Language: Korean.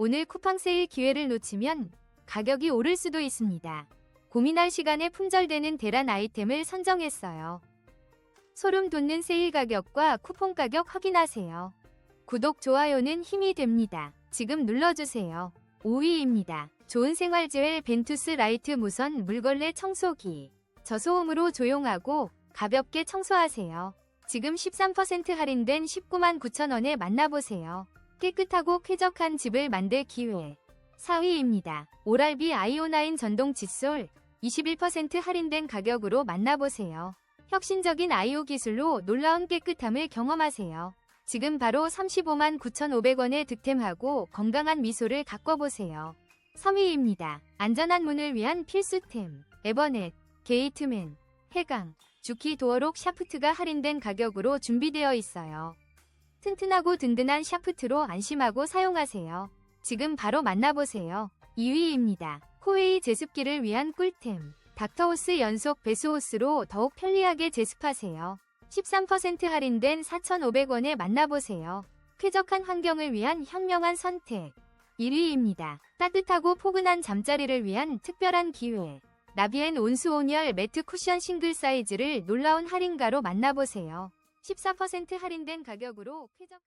오늘 쿠팡 세일 기회를 놓치면 가격이 오를 수도 있습니다. 고민할 시간에 품절되는 대란 아이템을 선정했어요. 소름 돋는 세일 가격과 쿠폰 가격 확인하세요. 구독, 좋아요는 힘이 됩니다. 지금 눌러주세요. 5위입니다. 좋은 생활지웰 벤투스 라이트 무선 물걸레 청소기. 저소음으로 조용하고 가볍게 청소하세요. 지금 13% 할인된 19만 9천 원에 만나보세요. 깨끗하고 쾌적한 집을 만들 기회. 4위입니다. 오랄비 아이오9 전동 칫솔 21% 할인된 가격으로 만나보세요. 혁신적인 아이오 기술로 놀라운 깨끗함을 경험하세요. 지금 바로 35만 9,500원에 득템하고 건강한 미소를 가꿔보세요. 3위입니다. 안전한 문을 위한 필수템. 에버넷, 게이트맨, 해강, 주키 도어록 샤프트가 할인된 가격으로 준비되어 있어요. 튼튼하고 든든한 샤프트로 안심하고 사용하세요. 지금 바로 만나보세요. 2위입니다. 코웨이 제습기를 위한 꿀템. 닥터호스 연속 배수호스로 더욱 편리하게 제습하세요. 13% 할인된 4,500원에 만나보세요. 쾌적한 환경을 위한 현명한 선택. 1위입니다. 따뜻하고 포근한 잠자리를 위한 특별한 기회. 나비엔 온수 온열 매트 쿠션 싱글 사이즈를 놀라운 할인가로 만나보세요. 14% 할인된 가격으로 쾌적